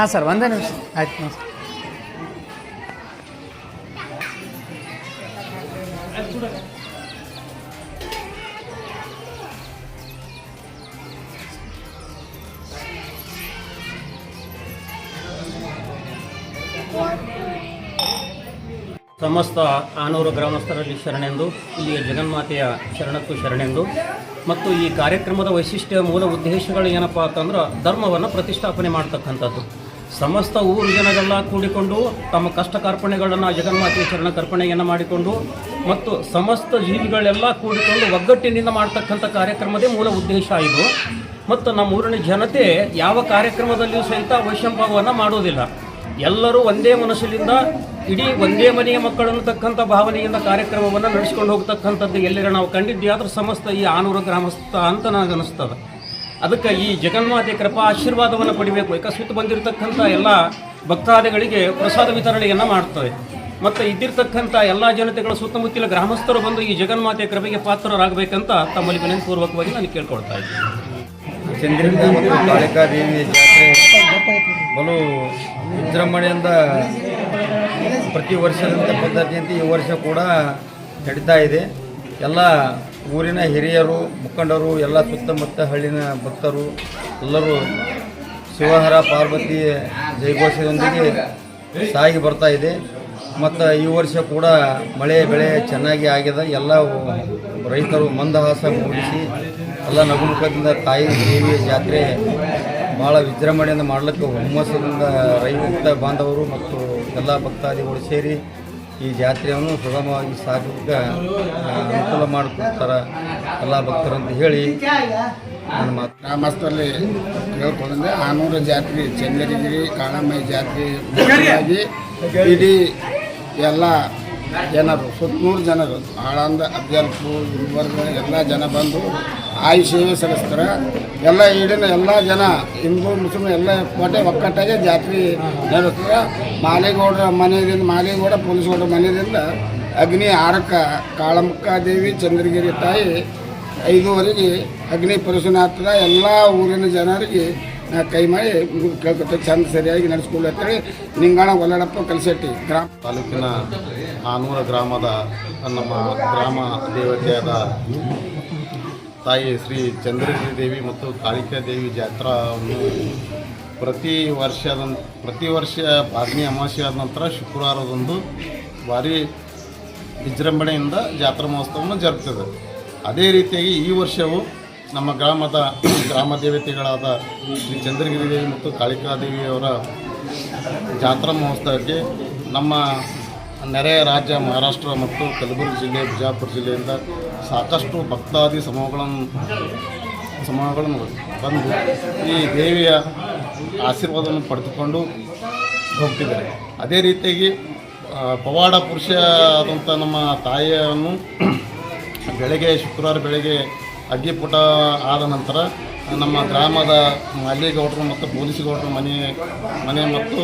ಹಾಂ ಸರ್, ಒಂದೇ ನಿಮಿಷ. ಆಯ್ತು ನಮಸ್ಕಾರ ಸಮಸ್ತ ಆನೂರು ಗ್ರಾಮಸ್ಥರಲ್ಲಿ ಶರಣೆಂದು, ಇಲ್ಲಿಯ ಜಗನ್ಮಾತೆಯ ಶರಣಕ್ಕೂ ಶರಣೆಂದು. ಮತ್ತು ಈ ಕಾರ್ಯಕ್ರಮದ ವೈಶಿಷ್ಟ್ಯ ಮೂಲ ಉದ್ದೇಶಗಳು ಏನಪ್ಪ ಅಂತಂದ್ರೆ ಧರ್ಮವನ್ನು ಪ್ರತಿಷ್ಠಾಪನೆ ಮಾಡ್ತಕ್ಕಂಥದ್ದು. ಸಮಸ್ತ ಊರು ಜನರೆಲ್ಲ ಕೂಡಿಕೊಂಡು ತಮ್ಮ ಕಷ್ಟ ಕಾರ್ಪಣ್ಯಗಳನ್ನು ಜಗನ್ಮಾತೆಯ ಚರಣ ಕರ್ಪಣೆಯನ್ನು ಮಾಡಿಕೊಂಡು ಮತ್ತು ಸಮಸ್ತ ಜೀವಿಗಳೆಲ್ಲ ಕೂಡಿಕೊಂಡು ಒಗ್ಗಟ್ಟಿನಿಂದ ಮಾಡ್ತಕ್ಕಂಥ ಕಾರ್ಯಕ್ರಮದೇ ಮೂಲ ಉದ್ದೇಶ ಇದು. ಮತ್ತು ನಮ್ಮ ಊರಿನ ಜನತೆ ಯಾವ ಕಾರ್ಯಕ್ರಮದಲ್ಲಿಯೂ ಸಹಿತ ವೈಷಮ್ಯವನ್ನು ಮಾಡೋದಿಲ್ಲ. ಎಲ್ಲರೂ ಒಂದೇ ಮನಸ್ಸಿನಿಂದ ಇಡೀ ಒಂದೇ ಮನೆಯ ಮಕ್ಕಳನ್ನು ತಕ್ಕಂಥ ಭಾವನೆಯಿಂದ ಕಾರ್ಯಕ್ರಮವನ್ನು ನಡೆಸ್ಕೊಂಡು ಹೋಗ್ತಕ್ಕಂಥದ್ದು ಎಲ್ಲರ ನಾವು ಕಂಡಿದ್ದೀವಿ. ಆದ್ರೆ ಸಮಸ್ತ ಈ ಆನೂರು ಗ್ರಾಮಸ್ಥ ಅಂತ ನನಗೆ ಅನಿಸ್ತದೆ ಅದಕ್ಕೆ ಈ ಜಗನ್ಮಾತೆ ಕೃಪಾ ಆಶೀರ್ವಾದವನ್ನು ಪಡಿಬೇಕು. ಯಾಕೆ ಸುತ್ತ ಬಂದಿರತಕ್ಕಂಥ ಎಲ್ಲ ಭಕ್ತಾದಿಗಳಿಗೆ ಪ್ರಸಾದ ವಿತರಣೆಯನ್ನು ಮಾಡ್ತವೆ. ಮತ್ತು ಇದ್ದಿರ್ತಕ್ಕಂಥ ಎಲ್ಲ ಜನತೆಗಳ ಸುತ್ತಮುತ್ತಲ ಗ್ರಾಮಸ್ಥರು ಬಂದು ಈ ಜಗನ್ಮಾತೆ ಕೃಪೆಗೆ ಪಾತ್ರರಾಗಬೇಕಂತ ತಮ್ಮಲ್ಲಿ ವಿನಂತಿಪೂರ್ವಕವಾಗಿ ನಾನು ಕೇಳ್ಕೊಳ್ತಾ ಇದ್ದೀನಿ. ದೇವಿ ಜಾತ್ರೆ ಬಲು ವಿಜೃಂಭಣೆಯಿಂದ ಪ್ರತಿ ವರ್ಷದಂತೆ ಪದ್ಧತಿಯಂತೆ ಈ ವರ್ಷ ಕೂಡ ನಡೀತಾ ಇದೆ. ಎಲ್ಲ ಊರಿನ ಹಿರಿಯರು, ಮುಖಂಡರು, ಎಲ್ಲ ಸುತ್ತಮುತ್ತ ಹಳ್ಳಿನ ಭಕ್ತರು, ಎಲ್ಲರೂ ಶಿವಹರ ಪಾರ್ವತಿ ಜೈಘೋಷದೊಂದಿಗೆ ಸಾಗಿ ಬರ್ತಾ ಇದೆ. ಮತ್ತು ಈ ವರ್ಷ ಕೂಡ ಮಳೆ, ಬೆಳೆ ಚೆನ್ನಾಗಿ ಆಗಿದೆ ಎಲ್ಲ ರೈತರು ಮಂದಹಾಸ ಮೂಡಿಸಿ, ಎಲ್ಲ ನಗುಮುಖದಿಂದ ತಾಯಿ ದೇವಿಯ ಜಾತ್ರೆ ಭಾಳ ವಿಜೃಂಭಣೆಯಿಂದ ಮಾಡಲಿಕ್ಕೆ ಹುಮ್ಮಸ್ಸದಿಂದ ರೈತ ಬಾಂಧವರು ಮತ್ತು ಎಲ್ಲ ಭಕ್ತಾದಿಗಳು ಸೇರಿ ಈ ಜಾತ್ರೆಯನ್ನು ಸುಗಮವಾಗಿ ಸಾಗಲಿಕ್ಕೆ ಅನುಕೂಲ ಮಾಡಿಕೊಡ್ತಾರೆ ಎಲ್ಲ ಭಕ್ತರಂತ ಹೇಳಿ ನನ್ನ ಮಾತು. ಗ್ರಾಮಸ್ಥರಲ್ಲಿ ಕೇಳ್ಕೊಂಡ್ರೆ ಆನೂರ ಜಾತ್ರೆ ಚಂದ್ರಗಿರಿ ಕಾಳಮ್ಮಯ್ಯ ಜಾತ್ರೆ ಮುಖ್ಯವಾಗಿ ಇಡೀ ಎಲ್ಲ ಜನರು ಸುತ್ತಮೂರು ಜನರು ಆಳಂದ ಅಫ್ಜಲ್ಪುರ್ ಗುಲ್ಬರ್ಗ ಎಲ್ಲ ಜನ ಬಂದು ಆಯು ಸೇವೆ ಸಲ್ಲಿಸ್ತಾರೆ. ಎಲ್ಲ ಈಡಿನ ಎಲ್ಲ ಜನ, ಹಿಂದೂ ಮುಸ್ಲಿಮ್ ಎಲ್ಲ ಕೋಟೆ ಒಕ್ಕಟ್ಟಾಗೆ ಜಾತ್ರೆ ನಡೆಸ್ತಾರೆ. ಮಾಲಿಗೌಡರ ಮನೆಯಿಂದ ಪೊಲೀಸ್ ಪೊಲೀಸ್ಗೌಡರ ಮನೆಯಿಂದ ಅಗ್ನಿ ಆರಕ್ಕ ಕಾಳಮಕ್ಕ ದೇವಿ, ಚಂದ್ರಗಿರಿ ತಾಯಿ ಐದೂವರೆಗೆ ಅಗ್ನಿ ಪರಿಶೀಲನೆ ಆಗ್ತದೆ. ಎಲ್ಲ ಊರಿನ ಜನರಿಗೆ ಕೈ ಮಾಡಿ ಕೇಳ್ಕೊತ ಚಂದ ಸರಿಯಾಗಿ ನಡೆಸ್ಕೊಳ್ಳಿ ಅಂತೇಳಿ ನಿಂಗಾಣ ಒಲ್ಲಡಪ್ಪ ಕಲಸೆಟ್ಟಿ ಗ್ರಾಮ. ತಾಲೂಕಿನ ಆನೂರ ಗ್ರಾಮದ ನಮ್ಮ ಗ್ರಾಮ ದೇವತೆಯಾದ ತಾಯಿ ಶ್ರೀ ಚಂದ್ರಗಿರಿ ದೇವಿ ಮತ್ತು ಕಾಳಿಕಾ ದೇವಿ ಜಾತ್ರಾವನ್ನು ಪ್ರತಿ ವರ್ಷದ ಪ್ರತಿ ವರ್ಷ ಭಾಗ್ನಿ ಅಮಾವಾಸ್ಯೆ ಆದ ನಂತರ ಶುಕ್ರವಾರದಂದು ಭಾರಿ ವಿಜೃಂಭಣೆಯಿಂದ ಜಾತ್ರಾ ಮಹೋತ್ಸವವನ್ನು ಜರುಗ್ತದೆ. ಅದೇ ರೀತಿಯಾಗಿ ಈ ವರ್ಷವು ನಮ್ಮ ಗ್ರಾಮದ ಗ್ರಾಮ ದೇವತೆಗಳಾದ ಶ್ರೀ ಚಂದ್ರಗಿರಿ ದೇವಿ ಮತ್ತು ಕಾಳಿಕಾ ದೇವಿಯವರ ಜಾತ್ರಾ ಮಹೋತ್ಸವಕ್ಕೆ ನಮ್ಮ ನೆರೆಯ ರಾಜ್ಯ ಮಹಾರಾಷ್ಟ್ರ ಮತ್ತು ಕಲಬುರಗಿ ಜಿಲ್ಲೆ, ಬಿಜಾಪುರ ಜಿಲ್ಲೆಯಿಂದ ಸಾಕಷ್ಟು ಭಕ್ತಾದಿ ಸಮೂಹಗಳನ್ನು ಸಮೂಹಗಳನ್ನು ಬಂದು ಈ ದೇವಿಯ ಆಶೀರ್ವಾದವನ್ನು ಪಡೆದುಕೊಂಡು ಹೋಗ್ತಿದ್ದಾರೆ. ಅದೇ ರೀತಿಯಾಗಿ ಪವಾಡ ಪುರುಷ ಆದಂಥ ನಮ್ಮ ತಾಯಿಯನ್ನು ಬೆಳಗ್ಗೆ, ಶುಕ್ರವಾರ ಬೆಳಗ್ಗೆ ಅಗ್ಗಿಪುಟ ಆದ ನಂತರ ನಮ್ಮ ಗ್ರಾಮದ ಮಲ್ಲಿಗೌಡರು ಮತ್ತು ಪೊಲೀಸ್ ಗೌಡರು ಮನೆ ಮನೆ ಮತ್ತು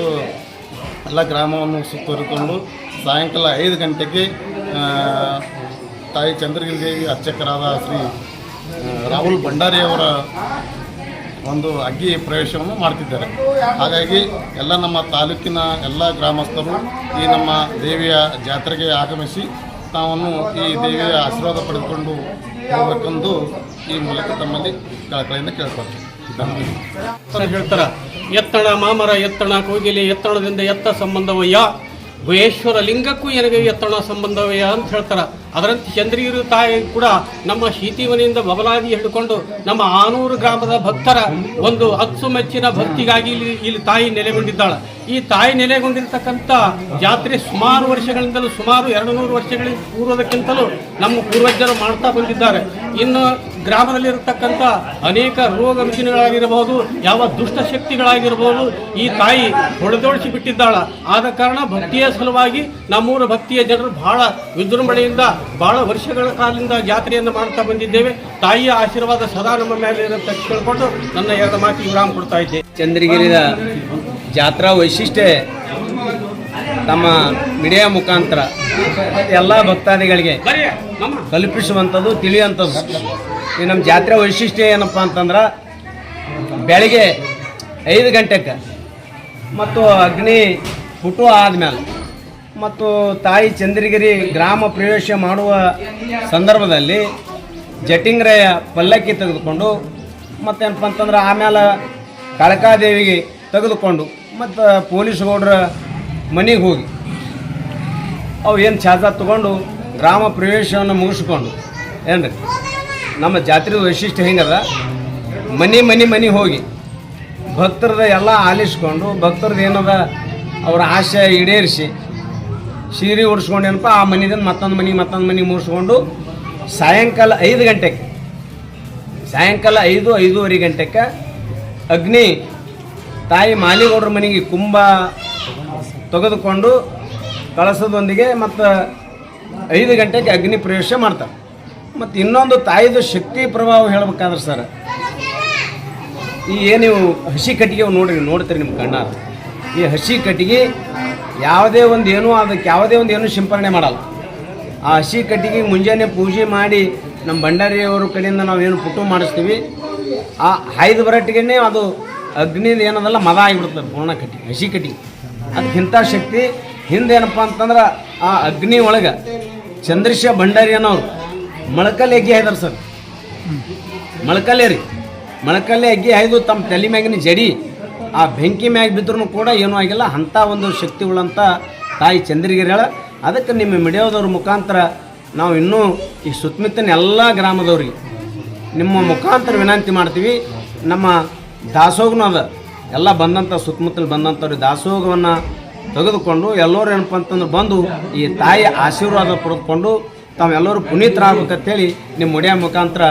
ಎಲ್ಲ ಗ್ರಾಮವನ್ನು ಸುತ್ತುವರಿಕೊಂಡು ಸಾಯಂಕಾಲ ಐದು ಗಂಟೆಗೆ ತಾಯಿ ಚಂದ್ರಗಿರಿ ದೇವಿ ಅರ್ಚಕರಾದ ಶ್ರೀ ರಾಹುಲ್ ಭಂಡಾರಿಯವರ ಒಂದು ಅಗ್ಗಿ ಪ್ರವೇಶವನ್ನು ಮಾಡ್ತಿದ್ದಾರೆ. ಹಾಗಾಗಿ ಎಲ್ಲ ನಮ್ಮ ತಾಲೂಕಿನ ಎಲ್ಲ ಗ್ರಾಮಸ್ಥರು ಈ ನಮ್ಮ ದೇವಿಯ ಜಾತ್ರೆಗೆ ಆಗಮಿಸಿ ತಾವನ್ನು ಈ ದೇವಿಯ ಆಶೀರ್ವಾದ ಪಡೆದುಕೊಂಡು ಹೋಗಬೇಕೆಂದು ಈ ಮೂಲಕ ತಮ್ಮಲ್ಲಿ ಕಳಕಳಿಯಿಂದ ಕೇಳ್ಕೊಳ್ತೀವಿ. ಹೇಳ್ತಾರ, ಎತ್ತಣ ಮಾಮರ ಎತ್ತಣ, ಕೋಗಿಲಿ ಎತ್ತಣದಿಂದ ಎತ್ತ ಸಂಬಂಧವಯ್ಯ ಗುಹೇಶ್ವರ ಲಿಂಗಕ್ಕೂ ಏನಿಗೆ ಎತ್ತಣ ಸಂಬಂಧವಯ್ಯ ಅಂತ ಹೇಳ್ತಾರ. ಅದರಂತೆ ಚಂದ್ರಗಿರಿ ತಾಯಿ ಕೂಡ ನಮ್ಮ ಶೀತಿಮನೆಯಿಂದ ಬಬಲಾದಿ ಹಿಡ್ಕೊಂಡು ನಮ್ಮ ಆನೂರು ಗ್ರಾಮದ ಭಕ್ತರ ಒಂದು ಅಚ್ಚುಮೆಚ್ಚಿನ ಭಕ್ತಿಗಾಗಿ ಇಲ್ಲಿ ಇಲ್ಲಿ ತಾಯಿ ನೆಲೆಗೊಂಡಿದ್ದಾಳೆ. ಈ ತಾಯಿ ನೆಲೆಗೊಂಡಿರ್ತಕ್ಕಂಥ ಜಾತ್ರೆ ಸುಮಾರು ವರ್ಷಗಳಿಂದಲೂ, ಸುಮಾರು ಎರಡು ನೂರು ವರ್ಷಗಳ ಪೂರ್ವದಕ್ಕಿಂತಲೂ ನಮ್ಮ ಪೂರ್ವಜರು ಮಾಡ್ತಾ ಬಂದಿದ್ದಾರೆ. ಇನ್ನು ಗ್ರಾಮದಲ್ಲಿರತಕ್ಕಂಥ ಅನೇಕ ರೋಗ ರುಜಿನಗಳಾಗಿರಬಹುದು, ಯಾವ ದುಷ್ಟ ಶಕ್ತಿಗಳಾಗಿರಬಹುದು, ಈ ತಾಯಿ ಹೊಡೆದೋಡಿಸಿ ಬಿಟ್ಟಿದ್ದಾಳ ಆದ ಕಾರಣ ಭಕ್ತಿಯ ಸಲುವಾಗಿ ನಮ್ಮೂರ ಭಕ್ತಿಯ ಜನರು ಬಹಳ ವಿಜೃಂಭಣೆಯಿಂದ ಬಹಳ ವರ್ಷಗಳ ಕಾಲದಿಂದ ಜಾತ್ರೆಯನ್ನು ಮಾಡ್ತಾ ಬಂದಿದ್ದೇವೆ. ತಾಯಿಯ ಆಶೀರ್ವಾದ ಸದಾ ನಮ್ಮ ಮೇಲೆ ಇರುತ್ತೆ ಕೇಳಿಕೊಂಡು ನನ್ನ ಎರಡು ಮಾತಿಗೆ ವಿರಾಮ ಕೊಡ್ತಾ ಇದ್ದೆ. ಚಂದ್ರಗಿರಿಯ ಜಾತ್ರಾ ವೈಶಿಷ್ಟ್ಯ ನಮ್ಮ ಮೀಡಿಯಾ ಮುಖಾಂತರ ಎಲ್ಲ ಭಕ್ತಾದಿಗಳಿಗೆ ಕಲ್ಪಿಸುವಂಥದ್ದು ತಿಳಿಯುವಂಥದ್ದು. ಈ ನಮ್ಮ ಜಾತ್ರೆ ವೈಶಿಷ್ಟ್ಯ ಏನಪ್ಪ ಅಂತಂದ್ರೆ ಬೆಳಗ್ಗೆ ಐದು ಗಂಟೆಗೆ ಮತ್ತು ಅಗ್ನಿ ಹುಟ್ಟು ಆದಮೇಲೆ ಮತ್ತು ತಾಯಿ ಚಂದ್ರಗಿರಿ ಗ್ರಾಮ ಪ್ರವೇಶ ಮಾಡುವ ಸಂದರ್ಭದಲ್ಲಿ ಜಟಿಂಗ್ರಯ ಪಲ್ಲಕ್ಕಿ ತೆಗೆದುಕೊಂಡು ಮತ್ತೇನಪ್ಪ ಅಂತಂದ್ರೆ ಆಮೇಲೆ ಕಳಕಾದೇವಿಗೆ ತೆಗೆದುಕೊಂಡು ಮತ್ತು ಪೊಲೀಸ್ ಗೌಡ್ರ ಮನೆಗೆ ಹೋಗಿ. ಅವು ಏನು ಚಾರ್ಜ ತಗೊಂಡು ಗ್ರಾಮ ಪ್ರವೇಶವನ್ನು ಮುಗಿಸ್ಕೊಂಡು ಏನ್ರಿ? ನಮ್ಮ ಜಾತ್ರೆ ವೈಶಿಷ್ಟ್ಯ ಹೆಂಗದ? ಮನೆ ಮನೆ ಮನೆ ಹೋಗಿ ಭಕ್ತರದ ಎಲ್ಲ ಆಲಿಸ್ಕೊಂಡು ಭಕ್ತರದ್ದು ಏನದ? ಅವರ ಆಶಯ ಈಡೇರಿಸಿ ಸೀರೆ ಉಡ್ಸ್ಕೊಂಡೇನಪ್ಪ? ಆ ಮನೆದಿಂದ ಮತ್ತೊಂದು ಮನೆ ಮತ್ತೊಂದು ಮನೆ ಮುಗಿಸ್ಕೊಂಡು ಸಾಯಂಕಾಲ ಐದು ಗಂಟೆಗೆ, ಸಾಯಂಕಾಲ ಐದು, ಐದೂವರೆ ಗಂಟೆಗೆ ಅಗ್ನಿ ತಾಯಿ ಮಾಲಿಗೌಡ್ರ ಮನೆಗೆ ಕುಂಭ ತೆಗೆದುಕೊಂಡು ಕಳಸದೊಂದಿಗೆ ಮತ್ತು ಐದು ಗಂಟೆಗೆ ಅಗ್ನಿ ಪ್ರವೇಶ ಮಾಡ್ತಾರೆ. ಮತ್ತು ಇನ್ನೊಂದು ತಾಯಿದು ಶಕ್ತಿ ಪ್ರಭಾವ ಹೇಳ್ಬೇಕಾದ್ರೆ ಸರ್, ಈ ಏನು ಹಸಿ ಕಟ್ಟಿಗೆ ನೋಡ್ರಿ, ನೋಡ್ತೀರಿ ನಿಮ್ಮ ಕಣ್ಣಾರ. ಈ ಹಸಿ ಕಟ್ಟಿಗೆ ಯಾವುದೇ ಒಂದು ಏನೂ ಅದಕ್ಕೆ ಯಾವುದೇ ಒಂದು ಏನೂ ಸಿಂಪರಣೆ ಮಾಡಲ್ಲ. ಆ ಹಸಿ ಕಟ್ಟಿಗೆ ಮುಂಜಾನೆ ಪೂಜೆ ಮಾಡಿ ನಮ್ಮ ಭಂಡಾರಿಯವ್ರ ಕಡೆಯಿಂದ ನಾವು ಏನು ಪುಟ್ಟು ಮಾಡಿಸ್ತೀವಿ, ಆ ಐದು ಬರಟ್ಟಿಗೆನೇ ಅದು ಅಗ್ನಿದು ಏನದಲ್ಲ ಮದ ಆಗಿಬಿಡ್ತದೆ ಪೂರ್ಣ ಕಟ್ಟಿ ಹಸಿ ಕಟ್ಟಿಗೆ. ಅದಕ್ಕಿಂತ ಶಕ್ತಿ ಹಿಂದೇನಪ್ಪ ಅಂತಂದ್ರೆ ಆ ಅಗ್ನಿ ಒಳಗೆ ಚಂದ್ರಶ ಭಂಡಾರಿ ಅನ್ನೋರು, ಮೊಳಕಲ್ಲಿ ಅಗ್ಗಿ ಹಾಯ್ದಾರ ಸರ್. ಮೊಳಕಲ್ಲೇ ರೀ, ಮೊಳಕಲ್ಲೇ ಅಗ್ಗಿ ಹಾಯ್ದು ತಮ್ಮ ತಲೆ ಮ್ಯಾಗಿನ ಜಡಿ ಆ ಬೆಂಕಿ ಮ್ಯಾಗ ಬಿದ್ದರೂ ಕೂಡ ಏನೂ ಆಗಿಲ್ಲ. ಅಂಥ ಒಂದು ಶಕ್ತಿ ತಾಯಿ ಚಂದ್ರಗಿರಿಯಳ. ಅದಕ್ಕೆ ನಿಮ್ಮ ಮೀಡಿಯಾದವ್ರ ಮುಖಾಂತರ ನಾವು ಇನ್ನೂ ಈ ಸುತ್ತಮುತ್ತಲಿನ ಎಲ್ಲ ಗ್ರಾಮದವ್ರಿಗೆ ನಿಮ್ಮ ಮುಖಾಂತರ ವಿನಂತಿ ಮಾಡ್ತೀವಿ. ನಮ್ಮ ದಾಸೋಗನೂ ಅದ. ಎಲ್ಲ ಬಂದಂಥ ಸುತ್ತಮುತ್ತಲು ಬಂದಂಥವ್ರಿಗೆ ದಾಸೋಗವನ್ನು ತೆಗೆದುಕೊಂಡು ಎಲ್ಲರೂ ಏನಪ್ಪ ಅಂತಂದ್ರೆ ಬಂದು ಈ ತಾಯಿ ಆಶೀರ್ವಾದ ಪಡೆದುಕೊಂಡು ತಾವೆಲ್ಲರೂ ಪುನೀತರಾಗಬೇಕಂತೇಳಿ ನಿಮ್ಮ ಮುಡಿಯ ಮುಖಾಂತರ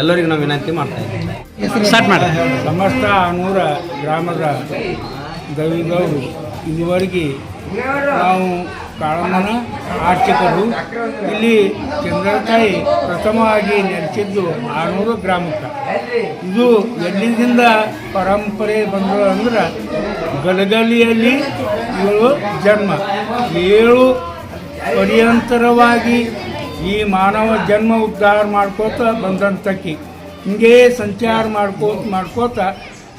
ಎಲ್ಲರಿಗೂ ನಾವು ವಿನಂತಿ ಮಾಡ್ತಾ ಇದ್ದೀವಿ. ಸ್ಟಾರ್ಟ್ ಮಾಡಿ. ಸಮಸ್ತ ನೂರ ಗ್ರಾಮದ ದವಿಗೌರು ಇದುವರೆಗೆ ನಾವು ಕಾಳಮ್ಮನ ಆರ್ಚಕರು. ಇಲ್ಲಿ ಚಂದ್ರತಾಯಿ ಪ್ರಥಮವಾಗಿ ನೆಲೆಸಿದ್ದು ಆನೂರು ಗ್ರಾಮಕ್ಕೆ. ಇದು ಎಲ್ಲಿಂದ ಪರಂಪರೆ ಬಂದರು ಅಂದ್ರೆ ಗಲಗಲಿಯಲ್ಲಿ ಏಳು ಜನ್ಮ. ಏಳು ಪರ್ಯಂತರವಾಗಿ ಈ ಮಾನವ ಜನ್ಮ ಉದ್ಧಾರ ಮಾಡ್ಕೋತ ಬಂದಂತಕ್ಕಿ ಹಿಂಗೆ ಸಂಚಾರ ಮಾಡ್ಕೋ, ಮಾಡ್ಕೋತ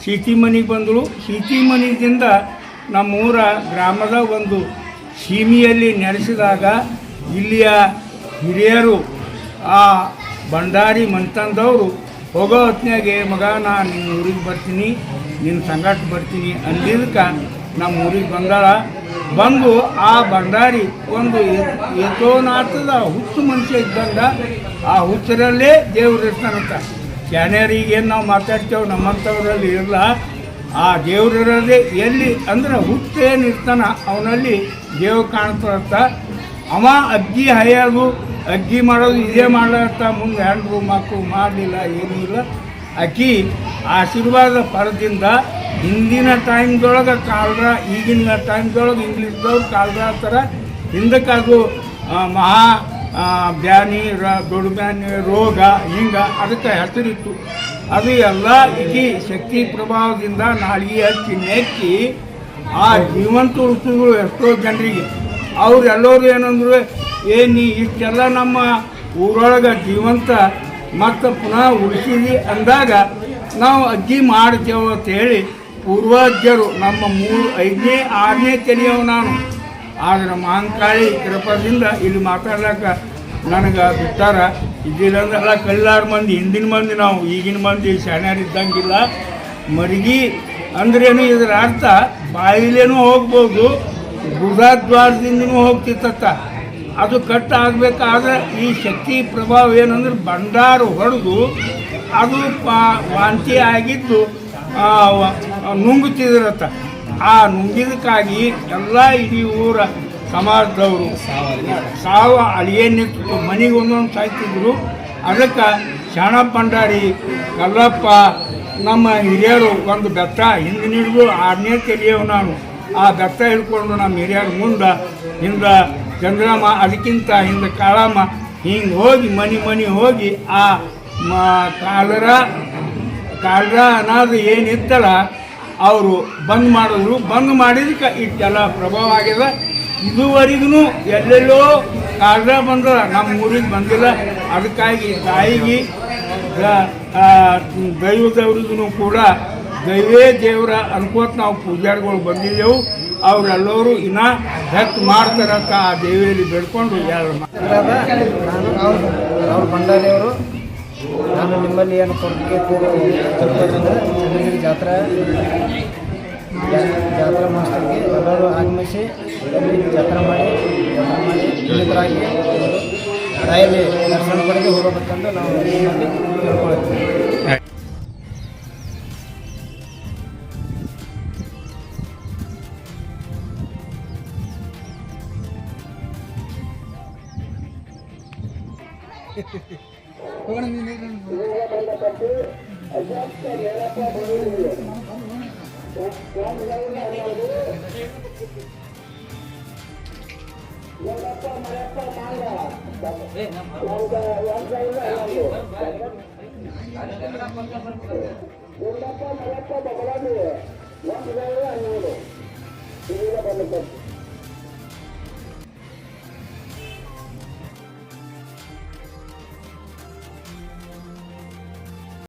ಸೀತಿ ಮನೆಗೆ ಬಂದಳು. ಸೀತಿ ಮನೆಯಿಂದ ನಮ್ಮೂರ ಗ್ರಾಮದ ಒಂದು ಸೀಮೆಯಲ್ಲಿ ನೆಲೆಸಿದಾಗ ಇಲ್ಲಿಯ ಹಿರಿಯರು ಆ ಭಂಡಾರಿ ಮಂತಂದವರು ಹೋಗೋ ಹೊತ್ತಿನಾಗೆ ಮಗ ನಾನು ನಿನ್ನ ಊರಿಗೆ ಬರ್ತೀನಿ ನಿನ್ನ ಸಂಗಟ ಬರ್ತೀನಿ ಅಂದಿದ್ದಕ್ಕೆ ನಮ್ಮ ಊರಿಗೆ ಬಂದಾಳ. ಬಂದು ಆ ಭಂಡಾರಿ ಒಂದು ಏತೋನಾಥದ ಹುಚ್ಚು ಮನುಷ್ಯ ಇದ್ದಂಗ ಆ ಹುಚ್ಚರಲ್ಲೇ ದೇವ್ರು ಇರ್ತಾನಂತ. ಏನು ನಾವು ಮಾತಾಡ್ತೇವೆ ನಮ್ಮಂಥವ್ರಲ್ಲಿ ಇರಲ್ಲ ಆ ದೇವರಲ್ಲಿ ಎಲ್ಲಿ ಅಂದ್ರೆ ಹುಟ್ಟೇನು ಇರ್ತಾನ ಅವನಲ್ಲಿ ದೇವ್ರು ಕಾಣ್ತಾರಂತ ಅವ ಅಗ್ಗಿ ಹೈಯೋದು ಅಗ್ಗಿ ಮಾಡೋದು ಇದೇ ಮಾಡತ್ತ ಮುಂದೆ ಹೆಂಡ್ರು ಮಕ್ಕಳು ಮಾಡಲಿಲ್ಲ, ಏನೂ ಇಲ್ಲ. ಅಕ್ಕಿ ಆಶೀರ್ವಾದ ಪರದಿಂದ ಹಿಂದಿನ ಟೈಮ್ದೊಳಗೆ ಕಾಲ್ರ, ಈಗಿನ ಟೈಮ್ದೊಳಗೆ ಇಂಗ್ಲೀಷ್ದವ್ರು ಕಾಲ್ರ ಥರ ಹಿಂದಕ್ಕಾಗೂ ಮಹಾ ಬ್ಯಾನಿ, ರ, ದೊಡ್ಡ ಬ್ಯಾನಿ, ರೋಗ ಹಿಂಗ ಅದಕ್ಕೆ ಹೆಸರಿತ್ತು. ಅದು ಎಲ್ಲ ಈ ಶಕ್ತಿ ಪ್ರಭಾವದಿಂದ ನಾಳೆ ಹಚ್ಚಿ ನೆಕ್ಕಿ ಆ ಜೀವಂತ ಉಳಿಸಿದ್ರು ಎಷ್ಟೋ ಜನರಿಗೆ, ಅವರೆಲ್ಲರೂ ಏನಂದ್ರು, ಏ, ನೀ ಇಷ್ಟೆಲ್ಲ ನಮ್ಮ ಊರೊಳಗೆ ಜೀವಂತ, ಮತ್ತು ಪುನಃ ಉಳಿಸಿದಿ ಅಂದಾಗ ನಾವು ಅಜ್ಜಿ ಮಾಡ್ತೇವೆ ಅಂತ ಹೇಳಿ ಪೂರ್ವಜರು ನಮ್ಮ ಮೂರು ಐದನೇ, ಆರನೇ ತೆರೆಯವು ನಾನು. ಆದ್ರೆ ಮಾವಿನಕಾಯಿ ಕೃಪದಿಂದ ಇಲ್ಲಿ ಮಾತಾಡ್ಲಾಕ ನನಗೆ ಬಿಟ್ಟಾರ. ಇದ್ದಿಲ್ಲಂದ್ರೆಲ್ಲ ಕಲ್ಲಾರು ಮಂದಿ, ಹಿಂದಿನ ಮಂದಿ ನಾವು, ಈಗಿನ ಮಂದಿ ಇದ್ದಂಗಿಲ್ಲ. ಮಡಗಿ ಅಂದ್ರೇನು ಇದರ ಅರ್ಥ? ಬಾಯಿಲೇನೂ ಹೋಗ್ಬೋದು ಬುಧಾದ್ವಾರದಿಂದನೂ ಹೋಗ್ತಿತ್ತ ಅದು ಕಟ್ ಆಗಬೇಕಾದ್ರೆ ಈ ಶಕ್ತಿ ಪ್ರಭಾವ ಏನಂದ್ರೆ ಭಂಡಾರ ಹೊಡೆದು ಅದು ವಾಂತಿ ಆಗಿದ್ದು ನುಂಗುತ್ತಿದ್ರತ್ತ ಆ ನುಂಗಿದಕ್ಕಾಗಿ ಎಲ್ಲ ಇಡೀ ಊರ ಸಮಾಜದವರು ಸಾವ ಅಳಿಯನ್ನಿಟ್ಟು ಮನೆಗೆ ಒಂದೊಂದು ಸಾಯ್ತಿದ್ರು. ಅದಕ್ಕೆ ಶಾಣ ಪಂಡಾರಿ ಕಲ್ಲಪ್ಪ ನಮ್ಮ ಹಿರಿಯರು ಒಂದು ಬೆತ್ತ ಹಿಂದೆ ಹಿಡಿದು ಆರನೇ ತೆರೆಯವು ನಾನು. ಆ ಬೆತ್ತ ಹಿಡ್ಕೊಂಡು ನಮ್ಮ ಹಿರಿಯರ ಮುಂದೆ, ಹಿಂದೆ ಚಂದ್ರಮ್ಮ, ಅದಕ್ಕಿಂತ ಹಿಂದೆ ಕಾಳಮ್ಮ, ಹಿಂಗೆ ಹೋಗಿ ಮನೆ ಮನೆ ಹೋಗಿ ಆ ಕಾಲರ, ಕಾಲ್ರ ಅನ್ನೋದು ಏನಿತ್ತಲ್ಲ ಅವರು ಬಂದ್ ಮಾಡಿದ್ರು. ಬಂದ್ ಮಾಡಿದಕ್ಕೆ ಇಷ್ಟೆಲ್ಲ ಪ್ರಭಾವ ಆಗ್ಯದ ಇದುವರೆಗೂ ಎಲ್ಲೆಲ್ಲೋ ಕಾರ್ಯ ಬಂದದ ನಮ್ಮ ಊರಿಗೆ ಬಂದಿಲ್ಲ. ಅದಕ್ಕಾಗಿ ತಾಯಿಗೆ ದೈವದವ್ರಿಗೂ ಕೂಡ ದೈವೇ ದೇವರ ಅನ್ಕೋತ ನಾವು ಪೂಜಾರಿಗಳು ಬಂದಿದ್ದೆವು. ಅವರೆಲ್ಲರೂ ಇನ್ನ ಹೆಚ್ಚು ಮಾಡ್ತಾರಂತ ಆ ದೇವಿಯಲ್ಲಿ ಬೇಡ್ಕೊಂಡು ಯಾರು ಅವರು ಬಂಡಾಲಿಯವರು ನಾನು ನಿಮ್ಮಲ್ಲಿ ಏನು ಕೊರತೆ ತಿಳ್ಕೊತಂದ್ರೆ ಚಂದ್ರಗಿರಿ ಜಾತ್ರೆ ಜಾತ್ರಾ ಎಲ್ಲರೂ ಆಗಮಿಸಿ ಅಲ್ಲಿ ಜಾತ್ರೆ ಮಾಡಿ ಜಾತ್ರೆ ಮಾಡಿ ಪುನೀತರಾಗಿ ತಾಯಲ್ಲಿ ದರ್ಶನ ಪಡೆದು ನಾವು ನಿಮ್ಮಲ್ಲಿ ಕೇಳ್ಕೊಳ್ತೀವಿ. ಒಂದು ಬಗಲಾಗಿ ಒಂದು ಐನೂರು ಇದೀಗ ಬಂದು ಕೊಟ್ಟು